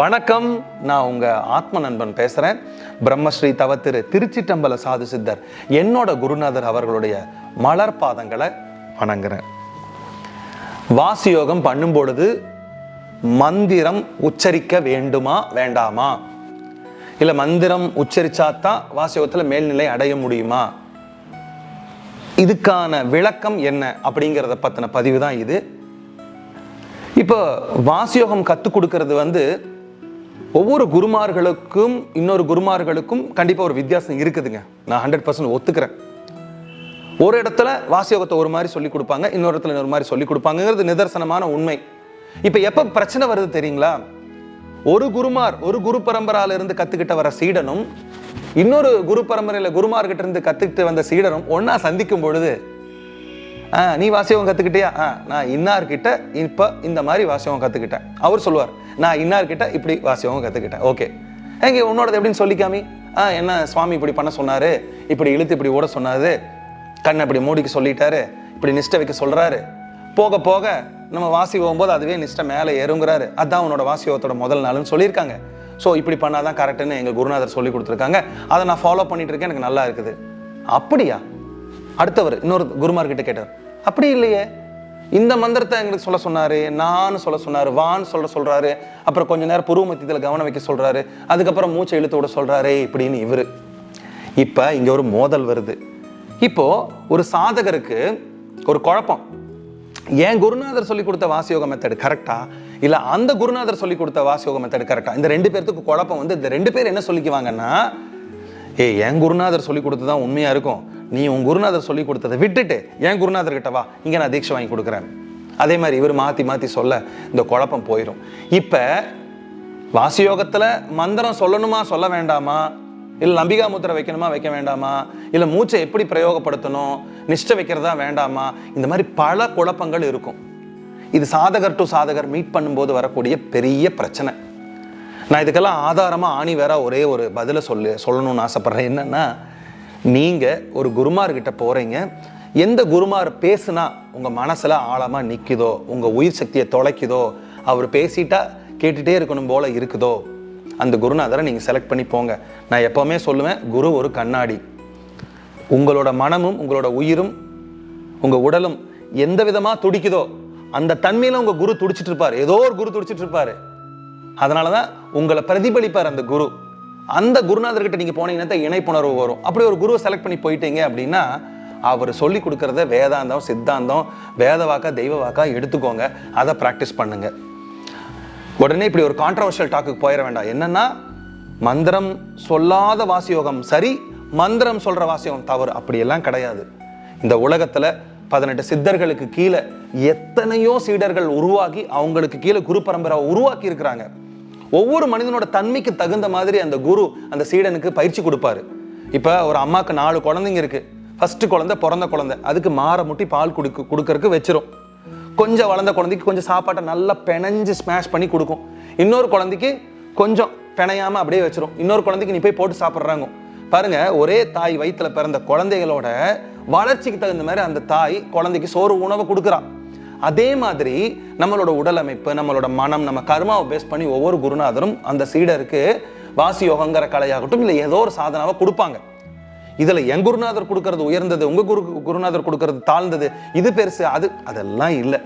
வணக்கம். நான் உங்கள் ஆத்ம நண்பன் பேசுகிறேன் பிரம்மஸ்ரீ தவ திரு திருச்சிட்டம்பல சாது சித்தர் என்னோட குருநாதர் அவர்களுடைய மலர் பாதங்களை வணங்குறேன். வாசி யோகம் பண்ணும் பொழுது மந்திரம் உச்சரிக்க வேண்டுமா வேண்டாமா? இல்லை மந்திரம் உச்சரிச்சாதான் வாசியோகத்தில் மேல்நிலை அடைய முடியுமா? இதுக்கான விளக்கம் என்ன அப்படிங்கிறத பற்றின பதிவு தான் இது. இப்போ வாசியோகம் கற்றுக் கொடுக்கறது வந்து ஒவ்வொரு குருமார்களுக்கும் இன்னொரு குருமார்களுக்கும் கண்டிப்பாக ஒரு வித்தியாசம் இருக்குதுங்க. நான் ஹண்ட்ரட் பர்சன்ட் ஒத்துக்கிறேன். ஒரு இடத்துல வாசியோகத்தை ஒரு மாதிரி சொல்லி கொடுப்பாங்க இன்னொரு இடத்துல இன்னொரு மாதிரி சொல்லி கொடுப்பாங்கிறது நிதர்சனமான உண்மை. இப்போ எப்போ பிரச்சனை வருது தெரியுங்களா? ஒரு குருமார் ஒரு குரு பரம்பரால இருந்து கத்துக்கிட்ட வர சீடனும் இன்னொரு குரு பரம்பரையில குருமார்கிட்ட இருந்து கத்துக்கிட்டு வந்த சீடனும் ஒன்னா சந்திக்கும் பொழுது ஆ நீ வாசியம் கத்துக்கிட்டியா? ஆ நான் இன்னார்கிட்ட இப்போ இந்த மாதிரி வாசியம் கத்துக்கிட்டேன். அவர் சொல்லுவார் நான் இன்னார்கிட்ட இப்படி வாசியவும் கற்றுக்கிட்டேன் ஓகே எங்க உன்னோடது எப்படின்னு சொல்லிக்காமி ஆ என்ன சுவாமி இப்படி பண்ண சொன்னாரு? இப்படி இழுத்து இப்படி ஓட சொன்னாரு? கண்ணை இப்படி மூடிக்க சொல்லிட்டாரு? இப்படி நிஷ்ட வைக்க சொல்கிறாரு போக போக நம்ம வாசி போகும்போது அதுவே நிஷ்ட மேலே ஏறுங்கிறாரு. அதான் உன்னோட வாசியோகத்தோட முதல் நாள்னு சொல்லியிருக்காங்க. ஸோ இப்படி பண்ணாதான் கரெக்டுன்னு எங்கள் குருநாதர் சொல்லி கொடுத்துருக்காங்க. அதை நான் ஃபாலோ பண்ணிட்டு இருக்கேன் எனக்கு நல்லா இருக்குது. அப்படியா? அடுத்தவர் இன்னொரு குருமார்கிட்ட கேட்டார். அப்படி இல்லையே. இந்த மந்திரத்தை எங்களுக்கு சொல்ல சொன்னாரு நான் சொல்ல சொன்னாரு வான்னு சொல்ல சொல்றாரு அப்புறம் கொஞ்ச நேரம் புருவ மத்தியத்தில் கவனம் வைக்க சொல்றாரு அதுக்கப்புறம் மூச்சை இழுத்து விட சொல்றாரு இப்படின்னு இவர். இப்போ இங்கே ஒரு மோதல் வருது. இப்போ ஒரு சாதகருக்கு ஒரு குழப்பம். ஏன் குருநாதர் சொல்லி கொடுத்த வாசியோக மெத்தடு கரெக்டா இல்ல அந்த குருநாதர் சொல்லி கொடுத்த வாசியோக மெத்தடு கரெக்டா இந்த ரெண்டு பேர்த்துக்கு குழப்பம் வந்து இந்த ரெண்டு பேர் என்ன சொல்லிக்குவாங்கன்னா ஏ என் குருநாதர் சொல்லி கொடுத்து தான் உண்மையாக இருக்கும். நீ உன் குருநாதர் சொல்லி கொடுத்ததை விட்டுட்டு என் குருநாதர் கிட்ட வா. இங்கே நான் தீட்சை வாங்கி கொடுக்குறேன். அதே மாதிரி இவர் மாற்றி மாற்றி சொல்ல இந்த குழப்பம் போயிடும் இப்போ வாசியோகத்தில் மந்திரம் சொல்லணுமா சொல்ல வேண்டாமா? இல்லை நம்பிக்கா முத்திரை வைக்கணுமா வைக்க வேண்டாமா? இல்லை மூச்சை எப்படி பிரயோகப்படுத்தணும்? நிஷ்டை வைக்கிறதா வேண்டாமா? இந்த மாதிரி பல குழப்பங்கள் இருக்கும். இது சாதகர் டு சாதகர் மீட் பண்ணும்போது வரக்கூடிய பெரிய பிரச்சனை. நான் இதுக்கெல்லாம் ஆதாரமாக ஆணி வேற ஒரே ஒரு பதிலை சொல்லு சொல்லணும்னு ஆசைப்பட்றேன். என்னென்னா நீங்கள் ஒரு குருமார்கிட்ட போகிறீங்க எந்த குருமார் பேசுனா உங்கள் மனசில் ஆழமாக நிற்குதோ உங்கள் உயிர் சக்தியை தொலைக்குதோ அவர் பேசிட்டா கேட்டுகிட்டே இருக்கணும் போல் இருக்குதோ அந்த குருநாதரை நீங்கள் செலக்ட் பண்ணி போங்க. நான் எப்போவுமே சொல்லுவேன் குரு ஒரு கண்ணாடி. உங்களோட மனமும் உங்களோட உயிரும் உங்கள் உடலும் எந்த விதமாக துடிக்குதோ அந்த தன்மையில் உங்கள் குரு துடிச்சிட்டுருப்பாரு ஏதோ ஒரு குரு துடிச்சிட்டுருப்பார் அதனாலதான் உங்களை பிரதிபலிப்பார் அந்த குரு. அந்த குருநாதர்கிட்ட நீங்கள் போனீங்கன்னா தான் இணைப்புணர்வு வரும். அப்படி ஒரு குருவை செலக்ட் பண்ணி போயிட்டீங்க அப்படின்னா அவர் சொல்லி கொடுக்குறத வேதாந்தம் சித்தாந்தம் வேத வாக்கா தெய்வ வாக்கா எடுத்துக்கோங்க. அதை ப்ராக்டிஸ் பண்ணுங்க. உடனே இப்படி ஒரு கான்ட்ரவர்ஷியல் டாக்குக்கு போயிட வேண்டாம். என்னன்னா மந்திரம் சொல்லாத வாசியோகம் சரி மந்திரம் சொல்கிற வாசியோகம் தவறு. அப்படியெல்லாம் கிடையாது. இந்த உலகத்தில் பதினெட்டு சித்தர்களுக்கு கீழே எத்தனையோ சீடர்கள் உருவாக்கி அவங்களுக்கு கீழே குரு பரம்பரை உருவாக்கி இருக்கிறாங்க ஒவ்வொரு மனிதனோட தன்மைக்கு தகுந்த மாதிரி அந்த குரு அந்த சீடனுக்கு பயிற்சி கொடுப்பாரு. இப்போ ஒரு அம்மாவுக்கு நாலு குழந்தைங்க இருக்குது ஃபஸ்ட்டு குழந்தை பிறந்த குழந்தை. அதுக்கு மாற முட்டி பால் குடிக்க கொடுக்கறக்கு வச்சிரும். கொஞ்சம் வளர்ந்த குழந்தைக்கு கொஞ்சம் சாப்பாட்டை நல்லா பிணைஞ்சு ஸ்மாஷ் பண்ணி கொடுக்கும். இன்னொரு குழந்தைக்கு கொஞ்சம் பிணையாம அப்படியே வச்சிரும். இன்னொரு குழந்தைக்கு நீ போய் போட்டு சாப்பிட்றாங்க. பாருங்க ஒரே தாய் வயிற்றுல பிறந்த குழந்தைகளோட வளர்ச்சிக்கு தகுந்த மாதிரி அந்த தாய் குழந்தைக்கு சோறு உணவை கொடுக்குறான் அதே மாதிரி நம்மளோட உடல் அமைப்பு நம்மளோட மனம் நம்ம கர்மாவை பேஸ் பண்ணி ஒவ்வொரு குருநாதரும் அந்த சீடருக்கு வாசி யோகங்கிற கலையாகட்டும் இல்லை ஏதோ ஒரு சாதனாவை கொடுப்பாங்க. இதில் என் குருநாதர் கொடுக்கறது உயர்ந்தது உங்கள் குரு குருநாதர் கொடுக்கறது தாழ்ந்தது இது பெருசு அது அதெல்லாம் இல்லை.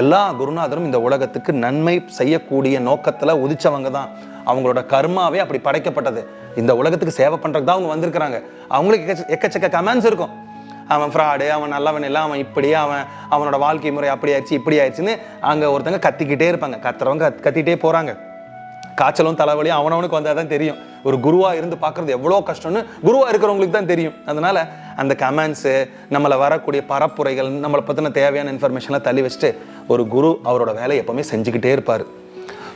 எல்லா குருநாதரும் இந்த உலகத்துக்கு நன்மை செய்யக்கூடிய நோக்கத்தில் உதிச்சவங்க தான். அவங்களோட கர்மாவே அப்படி படைக்கப்பட்டது. இந்த உலகத்துக்கு சேவை பண்ணுறதுக்கு தான் அவங்க வந்திருக்கிறாங்க. அவங்களுக்கு எக்கச்சக்க கமெண்ட்ஸ் இருக்கும். அவன் ஃப்ராடு அவன் நல்லவன் இல்லை அவன் இப்படி அவன் அவனோட வாழ்க்கை முறை அப்படி ஆயிடுச்சு இப்படி ஆயிடுச்சுன்னு அங்கே ஒருத்தங்க கத்திக்கிட்டே இருப்பாங்க. கத்துறவங்க கத்- கத்திட்டே போகிறாங்க காய்ச்சலும் தலைவலியும் அவனவனுக்கு வந்தால் தான் தெரியும். ஒரு குருவாக இருந்து பார்க்கறது எவ்வளோ கஷ்டம்னு குருவாக இருக்கிறவங்களுக்கு தான் தெரியும். அதனால் அந்த கமெண்ட்ஸு நம்மளை வரக்கூடிய பரப்புரைகள் நம்மளை பற்றின தேவையான இன்ஃபர்மேஷன்லாம் தள்ளி வச்சுட்டு ஒரு குரு அவரோட வேலையை எப்போவுமே செஞ்சுக்கிட்டே இருப்பார்.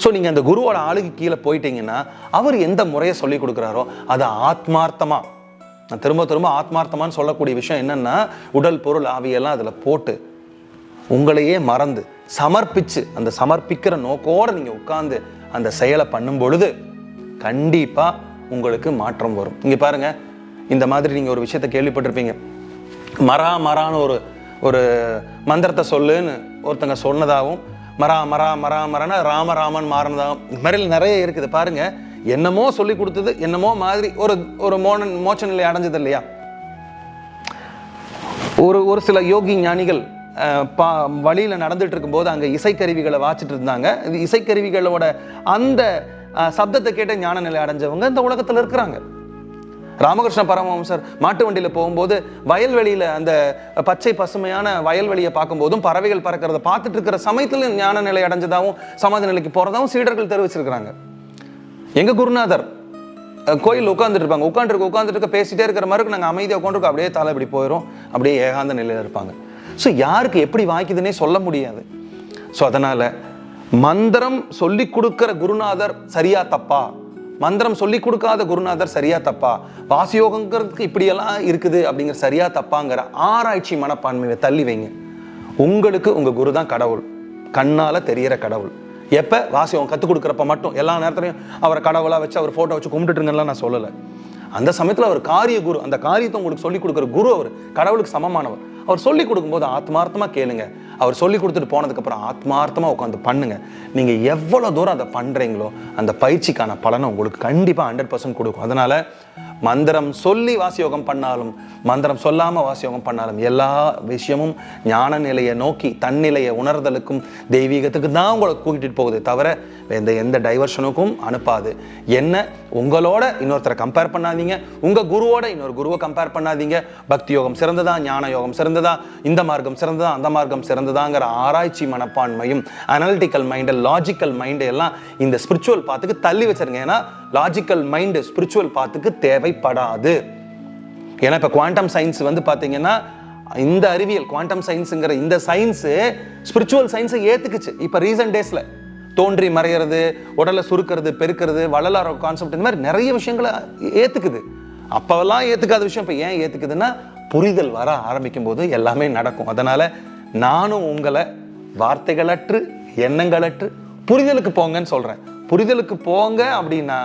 ஸோ நீங்கள் அந்த குருவோட ஆளுக்கு கீழே போயிட்டீங்கன்னா அவர் எந்த முறையை சொல்லி கொடுக்குறாரோ அதை ஆத்மார்த்தமாக நான் திரும்ப திரும்ப ஆத்மார்த்தமான்னு சொல்லக்கூடிய விஷயம் என்னென்னா உடல் பொருள் ஆவியெல்லாம் அதில் போட்டு உங்களையே மறந்து சமர்ப்பித்து அந்த சமர்ப்பிக்கிற நோக்கோடு நீங்கள் உட்காந்து அந்த செயலை பண்ணும் பொழுது கண்டிப்பாக உங்களுக்கு மாற்றம் வரும். இங்கே பாருங்கள் இந்த மாதிரி நீங்கள் ஒரு விஷயத்தை கேள்விப்பட்டிருப்பீங்க. மரா மரான்னு ஒரு ஒரு மந்திரத்தை சொல்லுன்னு ஒருத்தங்க சொன்னதாகவும் மரா மரா மரா மரான ராமராமன் மாறினதாகவும் இந்த மாதிரி நிறைய இருக்குது. பாருங்கள் என்னமோ சொல்லி கொடுத்தது என்னமோ மாதிரி ஒரு ஒரு மோனன் மோட்ச நிலை அடைஞ்சது இல்லையா? ஒரு ஒரு சில யோகி ஞானிகள் பா வழியில் நடந்துட்டு இருக்கும்போது அங்கே இசைக்கருவிகளை வாச்சிட்டு இருந்தாங்க. இது இசைக்கருவிகளோட அந்த சப்தத்தை கேட்ட ஞான நிலை அடைஞ்சவங்க இந்த உலகத்தில் இருக்கிறாங்க. ராமகிருஷ்ண பரமஹம்சர் மாட்டு வண்டியில் போகும்போது வயல்வெளியில் அந்த பச்சை பசுமையான வயல்வெளியை பார்க்கும்போதும் பறவைகள் பறக்கிறத பார்த்துட்டு இருக்கிற சமயத்தில் ஞான நிலை அடைஞ்சதாகவும் சமாதி நிலைக்கு போகிறதாகவும் சீடர்கள் தெரிவிச்சிருக்கிறாங்க. எங்க குருநாதர்? கோயில் உட்காந்துட்டு இருப்பாங்க உட்காந்துருக்க உட்காந்துட்டு பேசிட்டே இருக்கிற மாதிரி நாங்கள் அமைதியாக உட்காந்துருக்கோம் அப்படியே தலை இப்படி போயிடும் அப்படியே ஏகாந்த நிலையில் இருப்பாங்க. ஸோ யாருக்கு எப்படி வாய்க்குதுன்னே சொல்ல முடியாது. ஸோ அதனால மந்திரம் சொல்லி கொடுக்குற குருநாதர் சரியா தப்பா? மந்திரம் சொல்லி கொடுக்காத குருநாதர் சரியா தப்பா? வாசியோகங்கிறதுக்கு இப்படியெல்லாம் இருக்குது அப்படிங்கிற சரியா தப்பாங்கிற ஆராய்ச்சி மனப்பான்மையை தள்ளி வைங்க. உங்களுக்கு உங்கள் குரு தான் கடவுள். கண்ணால் தெரிகிற கடவுள். எப்போ? வாசியம் கற்றுக் கொடுக்குறப்ப மட்டும். எல்லா நேரத்துலையும் அவரை கடவுளாக வச்சு அவர் ஃபோட்டோ வச்சு கும்பிட்டுருங்கலாம் நான் சொல்லலை. அந்த சமயத்தில் அவர் காரிய குரு அந்த காரியத்தை உங்களுக்கு சொல்லிக் கொடுக்குற குரு அவர் கடவுளுக்கு சமமானவர். அவர் சொல்லிக் கொடுக்கும்போது ஆத்மார்த்தமாக கேளுங்க. அவர் சொல்லி கொடுத்துட்டு போனதுக்கப்புறம் ஆத்மார்த்தமாக உட்காந்து பண்ணுங்க. நீங்கள் எவ்வளோ தூரம் அதை பண்ணுறீங்களோ அந்த பயிற்சிக்கான பலனை உங்களுக்கு கண்டிப்பாக ஹண்ட்ரட் பர்சன்ட் கொடுக்கும். அதனால மந்திரம் சொல்லி வாசியோகம் பண்ணாலும் மந்திரம் சொல்லாம வாசியோகம் பண்ணாலும் எல்லா விஷயமும் ஞான நிலையை நோக்கி தன்னிலையை உணர்தலுக்கும் தெய்வீகத்துக்கு தான் உங்களை கூட்டிட்டு போகுது தவிர எந்த எந்த டைவர்ஷனுக்கும் அனுப்பாது. என்ன? உங்களோட இன்னொருத்தரை கம்பேர் பண்ணாதீங்க. உங்க குருவோட இன்னொரு குருவை கம்பேர் பண்ணாதீங்க. பக்தி யோகம் சிறந்ததா? ஞான யோகம் சிறந்ததா? இந்த மார்க்கம் சிறந்ததா? அந்த மார்க்கம் சிறந்ததாங்கிற ஆராய்ச்சி மனப்பான்மையும் அனலிட்டிக்கல் மைண்டு லாஜிக்கல் மைண்டு எல்லாம் இந்த ஸ்பிரிச்சுவல் பாத்துக்கு தள்ளி வச்சிருங்க. ஏன்னா லாஜிக்கல் மைண்டு ஸ்பிரிச்சுவல் பாத்துக்கு தேவைப்படாது. ஏன்னா இப்போ குவாண்டம் சயின்ஸ் வந்து பார்த்தீங்கன்னா இந்த அறிவியல் குவாண்டம் சயின்ஸுங்கிற இந்த சயின்ஸு ஸ்பிரிச்சுவல் சயின்ஸை ஏற்றுக்குச்சு இப்போ ரீசன்ட் டேஸில் தோன்றி மறையிறது உடலை சுருக்கிறது பெருக்கிறது வள்ளலார கான்செப்ட் இந்த மாதிரி நிறைய விஷயங்களை ஏற்றுக்குது அப்போவெல்லாம் ஏற்றுக்காத விஷயம். இப்போ ஏன் ஏற்றுக்குதுன்னா புரிதல் வர ஆரம்பிக்கும் போது எல்லாமே நடக்கும். அதனால் நானும் உங்களை வார்த்தைகளற்று எண்ணங்களற்று புரிதலுக்கு போங்கன்னு சொல்கிறேன் புரிதலுக்கு போங்க அப்படின்னா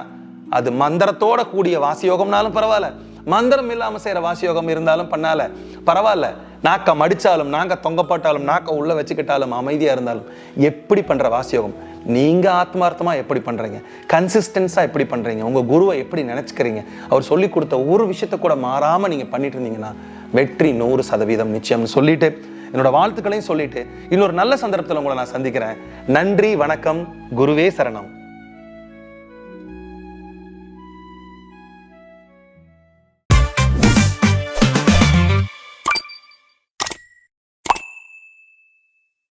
அது மந்திரத்தோட கூடிய வாசியோகம்னாலும் பரவாயில்ல. மந்திரம் இல்லாமல் செய்கிற வாசியோகம் இருந்தாலும் பண்ணால. பரவாயில்ல. நாக்க மடிச்சாலும் நாங்க தொங்கப்பட்டாலும் நாக்க உள்ளே வச்சுக்கிட்டாலும் அமைதியாக இருந்தாலும் எப்படி பண்ணுற வாசியோகம்? நீங்கள் ஆத்மார்த்தமாக எப்படி பண்ணுறீங்க கன்சிஸ்டன்ஸாக எப்படி பண்ணுறீங்க உங்கள் குருவை எப்படி நினச்சிக்கிறீங்க? அவர் சொல்லி கொடுத்த ஒரு விஷயத்த கூட மாறாமல் நீங்கள் பண்ணிட்டு இருந்தீங்கன்னா வெற்றி நூறு சதவீதம் நிச்சயம்னு சொல்லிட்டு என்னோட வாழ்த்துக்களையும் சொல்லிட்டு இன்னொரு நல்ல சந்தர்ப்பத்தில் உங்களை நான் சந்திக்கிறேன். நன்றி வணக்கம். குருவே சரணம்.